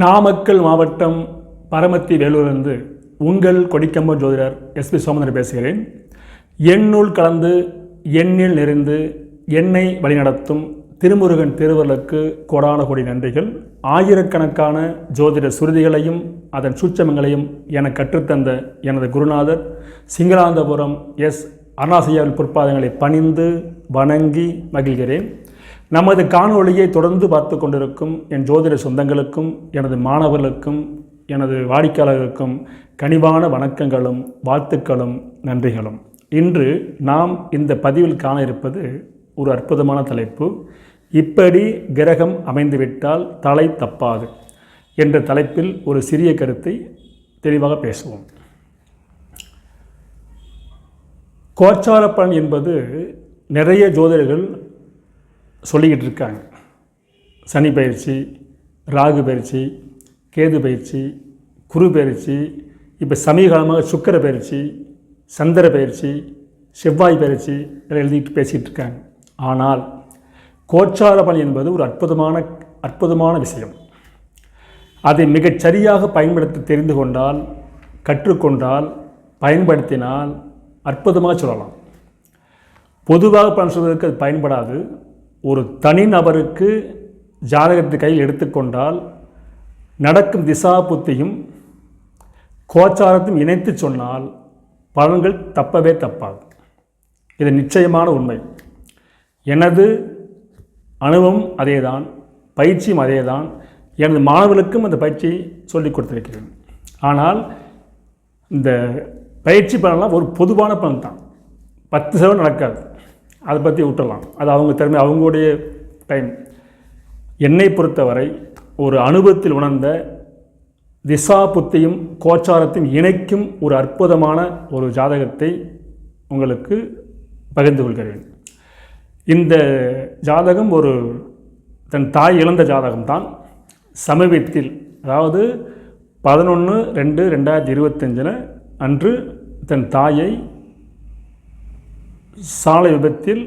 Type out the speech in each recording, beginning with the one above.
நாமக்கல் மாவட்டம் பரமத்தி வேலூரிலிருந்து உங்கள் கொடிக்கம்ப ஜோதிடர் எஸ்பி சோமந்தர் பேசுகிறேன். எண்ணுள் கலந்து எண்ணில் நிறைந்து என்னை வழிநடத்தும் திருமுருகன் திருவருளுக்கு கோடான கோடி நன்றிகள். ஆயிரக்கணக்கான ஜோதிட சுருதிகளையும் அதன் சூட்சமங்களையும் என கற்றுத்தந்த எனது குருநாதர் சிங்களாந்தபுரம் எஸ் அருணாசையாவின் பொற்பாதங்களை பணிந்து வணங்கி மகிழ்கிறேன். நமது காணொளியை தொடர்ந்து பார்த்து கொண்டிருக்கும் என் ஜோதிட சொந்தங்களுக்கும் எனது மாணவர்களுக்கும் எனது வாடிக்கையாளர்களுக்கும் கனிவான வணக்கங்களும் வாழ்த்துக்களும் நன்றிகளும். இன்று நாம் இந்த பதிவில் காண இருப்பது ஒரு அற்புதமான தலைப்பு. இப்படி கிரகம் அமைந்துவிட்டால் தலை தப்பாது என்ற தலைப்பில் ஒரு சிறிய கருத்தை தெளிவாக பேசுவோம். கோச்சார பலன் என்பது நிறைய ஜோதிடர்கள் சொல்லிக்கிட்டு இருக்காங்க. சனி பயிற்சி ராகு பயிற்சி கேது பயிற்சி குரு பயிற்சி இப்போ சமீபகாலமாக சுக்கர பயிற்சி சந்திர பயிற்சி செவ்வாய் பயிற்சி இதில் எழுதிட்டு பேசிகிட்டு இருக்காங்க. ஆனால் கோச்சார பலன் என்பது ஒரு அற்புதமான அற்புதமான விஷயம். அதை மிகச் சரியாக பயன்படுத்த தெரிந்து கொண்டால் கற்றுக்கொண்டால் பயன்படுத்தினால் அற்புதமாக சொல்லலாம். பொதுவாக பலன் சொல்வதற்கு அது பயன்படாது. ஒரு தனிநபருக்கு ஜாதகத்தை கையில் எடுத்துக்கொண்டால் நடக்கும் திசா புத்தியும் கோச்சாரத்தையும் இணைத்து சொன்னால் பலன்கள் தப்பவே தப்பாது. இது நிச்சயமான உண்மை. எனது அனுபவம் அதேதான் பயிற்சியும் அதேதான். எனது மாணவர்களுக்கும் அந்த பயிற்சியை சொல்லிக் கொடுத்திருக்கிறேன். ஆனால் இந்த பயிற்சி பலன்லாம் ஒரு பொதுவான பலன் தான் பத்து சதவீதம் நடக்காது. அதை பற்றி விட்டுறலாம் அது அவங்க திறமை அவங்களுடைய டைம் என்னை பொறுத்தவரை ஒரு அனுபவத்தில் உணர்ந்த திசா புத்தியும் கோச்சாரத்தையும் இணைக்கும் ஒரு அற்புதமான ஒரு ஜாதகத்தை உங்களுக்கு பகிர்ந்து கொள்கிறேன். இந்த ஜாதகம் ஒரு தன் தாய் இழந்த ஜாதகம்தான். சமீபத்தில் அதாவது பதினொன்று ரெண்டு ரெண்டாயிரத்தி இருபத்தஞ்சில் அன்று தன் தாயை சாலை விபத்தில்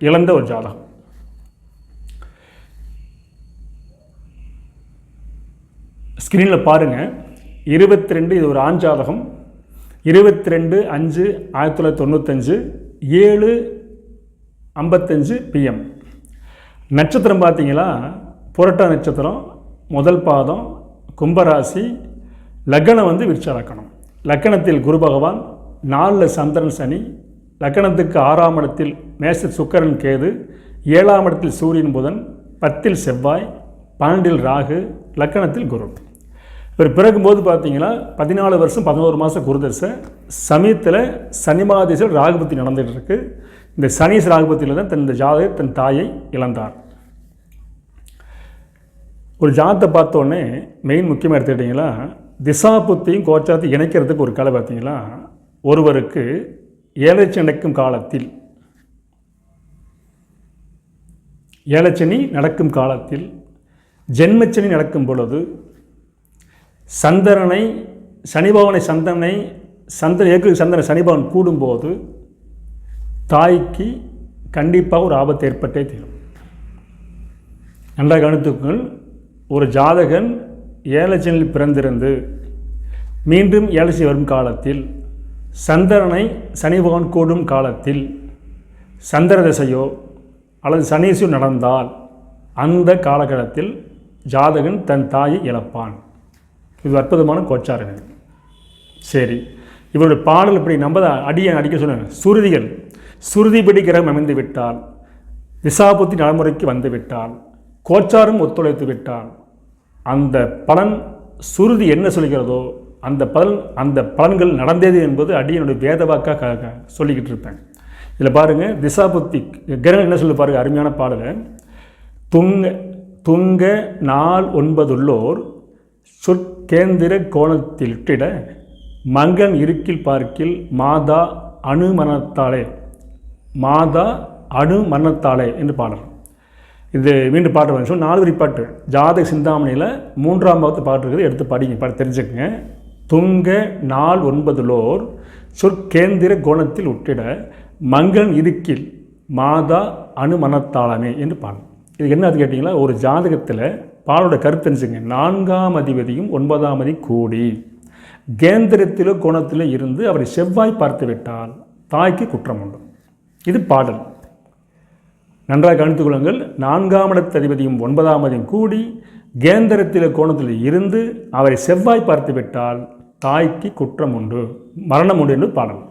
இழந்த ஒரு ஜாதகம். ஸ்க்ரீனில் பாருங்கள் இருபத்தி ரெண்டு இது ஒரு ஆண் ஜாதகம். இருபத்தி ரெண்டு அஞ்சு ஆயிரத்தி தொள்ளாயிரத்தி தொண்ணூத்தஞ்சு ஏழு ஐம்பத்தஞ்சு பிஎம் நட்சத்திரம் பார்த்தீங்களா? புரட்டா நட்சத்திரம் முதல் பாதம் கும்பராசி லக்னம் வந்து விருச்ச லக்கணம் லக்கணத்தில் குரு பகவான் நாலில் சந்திரன் சனி லக்கணத்துக்கு ஆறாம் இடத்தில் மேச சுக்கரன் கேது ஏழாம் இடத்தில் சூரியன் புதன் பத்தில் செவ்வாய் பன்னெண்டில் ராகு லக்கணத்தில் குரு. இவர் பிறகும்போது பார்த்தீங்கன்னா பதினாலு வருஷம் பதினோரு மாதம் குருதசை சமயத்தில் சனிமாதேசம் ராகுபத்தி நடந்துகிட்டு இருக்கு இந்த சனீஸ் ராகுபத்தியில் தான் தன் இந்த ஜாதகர் தன் தாயை இழந்தார். ஒரு ஜாதத்தை பார்த்தோன்னே மெயின் முக்கியமாக எடுத்துக்கிட்டிங்களா திசா புத்தியும் கோச்சாத்தையும் இணைக்கிறதுக்கு ஒரு கலை பார்த்தீங்கன்னா ஒருவருக்கு ஏலச்சனைக்கும் நடக்கும் காலத்தில் ஏலச்சனி நடக்கும் காலத்தில் ஜென்மச்சனி நடக்கும் பொழுது சந்திரனை சனிபவனை சந்தனை சந்திர ஏக்கு சந்திரன் சனிபவன் கூடும்போது தாய்க்கு கண்டிப்பாக ஒரு ஆபத்து ஏற்பட்டே தீரும். நன்றாக கவனித்துக்கள் ஒரு ஜாதகன் ஏலச்சனில் பிறந்திருந்து மீண்டும் ஏலச்சி வரும் காலத்தில் சந்திரனை சனி பகவான் கூடும் காலத்தில் சந்திர திசையோ அல்லது சனீசு நடந்தால் அந்த காலகட்டத்தில் ஜாதகன் தன் தாயை இழப்பான். இது அற்புதமான கோச்சாரங்கள் சரி இவருடைய பாடல் இப்படி நம்ம அடியை அடிக்க சொன்ன சுருதிகள். சுருதிப்படி கிரகம் அமைந்து விட்டால் திசாபுத்தி நடைமுறைக்கு வந்து விட்டால் கோச்சாரம் ஒத்துழைத்து விட்டால் அந்த பலன் சுருதி என்ன சொல்கிறதோ அந்த பலன் அந்த பலன்கள் நடந்தது என்பது அடியனுடைய வேதவாக்காக சொல்லிக்கிட்டு இருப்பேன். இதில் பாருங்கள் திசாபுத்தி கிரகணம் என்ன சொல்லி பாருங்கள் அருமையான பாடலை. துங்க துங்க நாள் ஒன்பதுள்ளோர் சொற்கேந்திர கோணத்தில் இட்டிட மங்கன் இருக்கில் பார்க்கில் மாதா அணுமனத்தாளே மாதா அணுமனத்தாளே என்று பாடல். இது மீண்டும் பாட்டு வந்து நாலு வரி பாட்டு ஜாதக சிந்தாமணியில் மூன்றாம் பாகத்து பாட்டு இருக்குது எடுத்து படிங்க பாட்டு தெரிஞ்சுக்கங்க. துங்க நாள் ஒன்பதுலோர் சொற்கேந்திர கோணத்தில் உட்டிட மங்கன் இருக்கில் மாதா அனுமனத்தாளமே என்று பாடலாம் இது என்ன அது கேட்டிங்களா? ஒரு ஜாதகத்தில் பாலோட கருத்து நினைச்சுங்க நான்காம் அதிபதியும் ஒன்பதாம் அதி கூடி. கேந்திரத்திலோ கோணத்திலோ இருந்து அவரை செவ்வாய் பார்த்து விட்டால் தாய்க்கு குற்றம் உண்டு. இது பாடல். நன்றாக கவனித்துக் கொள்ளுங்கள். நான்காம் இடத்ததிபதியும் ஒன்பதாம் அதிபதியும் கூடி கேந்திரத்தில் கோணத்தில் இருந்து அவரை செவ்வாய் பார்த்து விட்டால் தாய்க்கு குற்றம் உண்டு மரணம் உண்டு என்று பாடல்.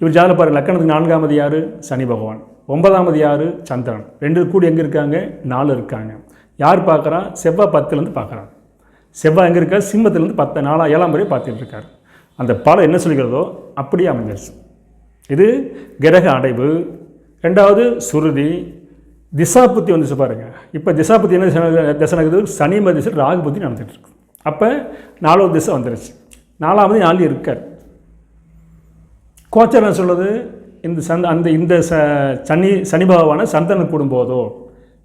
இவர் ஜாதக லக்கணத்துக்கு நான்காமது யார்? சனி பகவான். ஒன்பதாமது யார்? சந்திரன். ரெண்டு கூடி எங்கே இருக்காங்க? நாலு இருக்காங்க. யார் பார்க்குறா? செவ்வாய் பத்துலேருந்து பார்க்குறாரு. செவ்வாய் எங்கே இருக்கார்? சிம்மத்திலேருந்து பத்து நாலா ஏழாம் வரை பார்த்துட்டு இருக்கார். அந்த பாடம் என்ன சொல்கிறதோ அப்படியே அமைஞ்சிருச்சு. இது கிரக அடைவு. ரெண்டாவது சுருதி. திசாபுத்தி வந்துச்சு பாருங்க. இப்போ திசாபுத்தி என்ன திசை- நடக்குது? சனி மதிசை ராகு புத்தி நடந்துட்டு அப்போ நாலாவது திசை வந்துருச்சு. நாலாவது நாலு இருக்கார். கோச்சர் என்ன சொல்லுது? இந்த சந்த அந்த இந்த ச சனி சனி பகவானை சந்தனம் கூடும்போதோ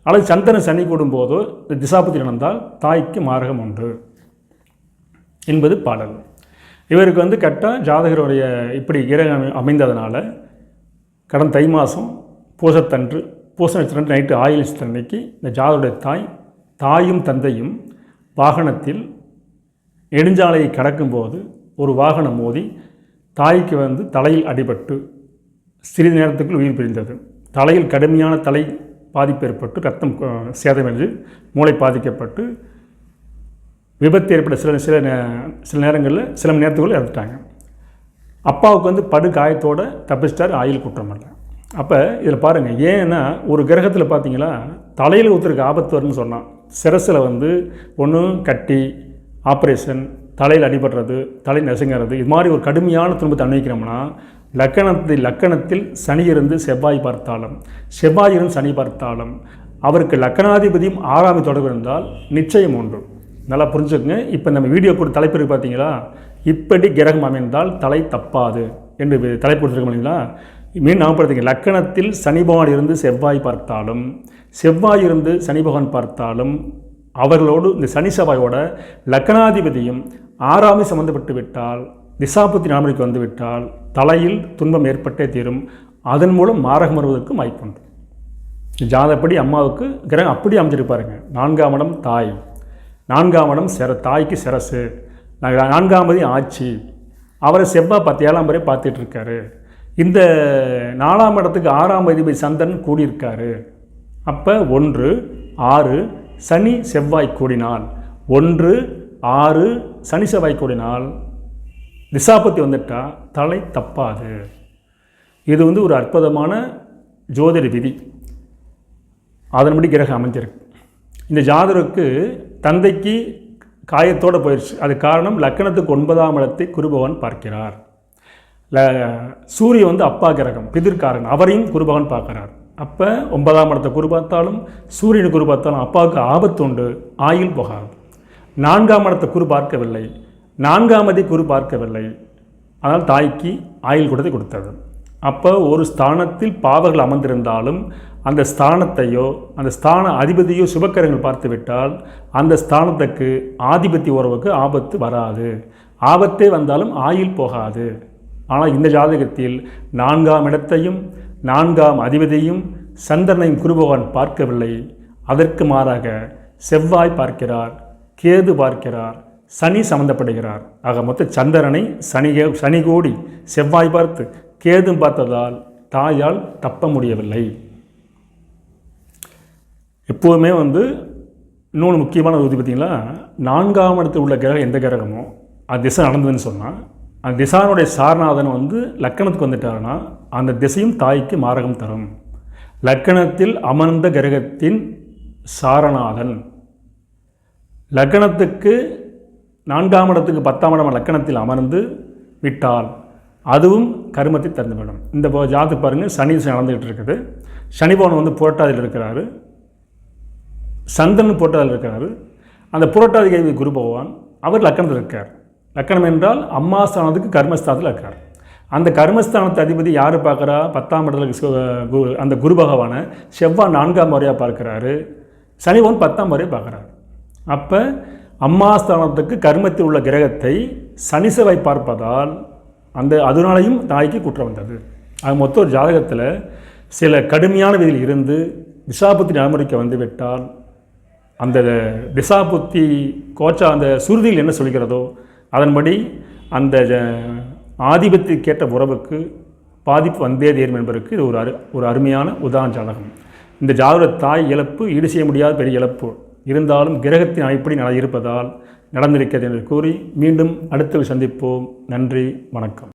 அல்லது சந்தன சனி கூடும்போதோ இந்த திசாபுத்தி நடந்தால் தாய்க்கு மார்க்கம் உண்டு என்பது பாடல். இவருக்கு வந்து கரெக்டாக ஜாதகருடைய இப்படி கிரகம் அமை- அமைந்ததுனால கடந்த தை மாதம் பூசத்தன்று பூச நட்சத்திரம் நைட்டு ஆயில் நட்சத்திரம் அன்னைக்கு இந்த ஜாதருடைய தாய் தாயும் தந்தையும் வாகனத்தில் நெடுஞ்சாலையை கடக்கும்போது ஒரு வாகனம் மோதி தாய்க்கு வந்து தலையில் அடிபட்டு சிறிது நேரத்துக்குள் உயிர் பிரிந்தது. தலையில் கடுமையான தலை பாதிப்பு ஏற்பட்டு ரத்தம் சேதமென்று சேதமடைந்து மூளை பாதிக்கப்பட்டு விபத்து ஏற்பட்ட சில சில சில நேரங்களில் சில மணி நேரத்துக்குள்ளே இறந்துட்டாங்க. அப்பாவுக்கு வந்து படு காயத்தோட தப்பிச்சிட்டார் ஆயில் குற்றம் இல்லை அப்போ இதில் பாருங்கள் ஏன்னா ஒரு கிரகத்தில் பார்த்தீங்களா தலையில் ஒருத்தருக்கு ஆபத்து வரும்னு சொன்னான். சிரசில் வந்து ஒன்று கட்டி ஆப்ரேஷன் தலையில் அடிபடுறது தலை நெசுங்கிறது இது மாதிரி ஒரு கடுமையான துன்பத்தை அனுபவிக்கிறோம்னா லக்கணத்தில் லக்கணத்தில் சனி இருந்து செவ்வாய் பார்த்தாலும் செவ்வாய் இருந்து சனி பார்த்தாலும் அவருக்கு லக்கணாதிபதியும் ஆறாமை தொடர்பு இருந்தால் நிச்சயம் ஒன்று. நல்லா புரிஞ்சுக்கங்க. இப்போ நம்ம வீடியோ கூட தலைப்பு பார்த்தீங்களா இப்படி கிரகம் அமைந்தால் தலை தப்பாது என்று தலைப்பு கொடுத்துருக்கோம் இல்லைங்களா? மீன் ஞாபகப்படுத்திங்க லக்கணத்தில் சனி பகவான் இருந்து செவ்வாய் பார்த்தாலும் செவ்வாய் இருந்து சனி பகவான் பார்த்தாலும் அவர்களோடு இந்த சனி செவ்வாயோட லக்கணாதிபதியும் ஆறாமை சம்மந்தப்பட்டு விட்டால் திசாபுத்தி நாமரிக்கு வந்துவிட்டால் தலையில் துன்பம் ஏற்பட்டே தீரும். அதன் மூலம் மாரகம் வருவதற்கு வாய்ப்புண்டு ஜாதப்படி அம்மாவுக்கு கிரகம் அப்படி அமைஞ்சிருப்பாருங்க நான்காம் இடம் தாய். நான்காம் இடம் சிற தாய்க்கு சிரசு. நா- நான்காமதி ஆட்சி. அவரை செவ்வாய் பத்து ஏழாம் வரை பார்த்துட்டு இருக்காரு. இந்த நாலாம் இடத்துக்கு ஆறாம் அதிபதி சந்திரன் கூடியிருக்காரு. அப்போ ஒன்று ஆறு சனி செவ்வாய் கூடினால். ஒன்று ஆறு சனி செவ்வாய் கூடினால். திசாபத்தி வந்துட்டா தலை தப்பாது. இது வந்து ஒரு அற்புதமான ஜோதிட விதி. அதன்படி கிரகம் அமைஞ்சிருக்கு. இந்த ஜாதகருக்கு தந்தைக்கு காயத்தோடு போயிடுச்சு அது காரணம் லக்கணத்துக்கு ஒன்பதாம் இடத்தை குருபவன் பார்க்கிறார். ல சூரியன் வந்து அப்பா கிரகம் பிதிர்காரன் அவரையும் குருபகன் பார்க்குறார். அப்போ ஒன்பதாம் இடத்தை குரு பார்த்தாலும் சூரியனை குரு பார்த்தாலும் அப்பாவுக்கு ஆபத்து உண்டு ஆயில் போகாது. நான்காம் இடத்தை குரு பார்க்கவில்லை நான்காமதி குரு பார்க்கவில்லை. அதனால் தாய்க்கு ஆயில் கூடத்தை கொடுத்தது. அப்போ ஒரு ஸ்தானத்தில் பாவர்கள் அமர்ந்திருந்தாலும் அந்த ஸ்தானத்தையோ அந்த ஸ்தான அதிபதியோ சுபக்கரங்கள் பார்த்துவிட்டால் அந்த ஸ்தானத்துக்கு ஆதிபத்திய உறவுக்கு ஆபத்து வராது. ஆபத்தே வந்தாலும் ஆயில் போகாது. ஆனால் இந்த ஜாதகத்தில் நான்காம் இடத்தையும் நான்காம் அதிபதியும் சந்திரனையும் குருபகவான் பார்க்கவில்லை. அதற்கு மாறாக செவ்வாய் பார்க்கிறார் கேது பார்க்கிறார் சனி சம்பந்தப்படுகிறார். ஆக மொத்த சந்திரனை சனி சனி கூடி செவ்வாய் பார்த்து கேதும் பார்த்ததால் தாயால் தப்ப முடியவில்லை. எப்போதுமே வந்து இன்னொன்று முக்கியமான உறுதி பார்த்தீங்களா? நான்காம் இடத்தில் உள்ள கிரகம் எந்த கிரகமோ அது திசை நடந்ததுன்னு சொன்னால் அந்த திசானுடைய சாரநாதன் வந்து லக்கணத்துக்கு வந்துட்டாருன்னா அந்த திசையும் தாய்க்கு மாரகம் தரும். லக்கணத்தில் அமர்ந்த கிரகத்தின் சாரநாதன். லக்கணத்துக்கு நான்காம் இடத்துக்கு பத்தாம் இடம் லக்கணத்தில் அமர்ந்து விட்டால் அதுவும் கருமத்தை தந்துவிடும். இந்த ஜாத்து பாருங்கள் சனி திசை இருக்குது. சனி பவன் வந்து புரட்டாதியில் இருக்கிறாரு. சந்திரன் புரட்டாதியில் இருக்கிறாரு. அந்த புரட்டாதி கேள்வி குரு பகவான் அவர் லக்கணத்தில் இருக்கார். லக்கணம் என்றால் அம்மா ஸ்தானத்துக்கு கர்மஸ்தானத்தில் இருக்கிறார். அந்த கர்மஸ்தானத்து அதிபதி யார் பார்க்குறா? பத்தாம் இடத்துல கு- அந்த குரு பகவானை செவ்வாய் நான்காம் முறையாக பார்க்குறாரு. சனி பத்தாம் முறையாக பார்க்குறாரு. அப்போ அம்மா ஸ்தானத்துக்கு கர்மத்தில் உள்ள கிரகத்தை சனி செவ்வாய் பார்ப்பதால் அந்த அதனாலையும் தாய்க்கு குற்றம் வந்தது. அது மொத்தம் ஒரு ஜாதகத்தில் சில கடுமையான விதியில் இருந்து திசாபத்தி நடைமுறைக்கு வந்துவிட்டால் அந்த திசாபுத்தி கோச்சா அந்த சுருதியில் என்ன சொல்கிறதோ அதன்படி அந்த ஜ- ஆதிபத்தியக்கேற்ற உறவுக்கு பாதிப்பு வந்தே தீரும் என்பதற்கு இது ஒரு அரு ஒரு அருமையான உதாரண ஜாதகம். இந்த ஜாதக தாய் இழப்பு ஈடு செய்ய முடியாத பெரிய இழப்பு. இருந்தாலும் கிரகத்தின் அமைப்படி நட இருப்பதால் நடந்திருக்கிறது என்று கூறி மீண்டும் அடுத்த சந்திப்போம். நன்றி வணக்கம்.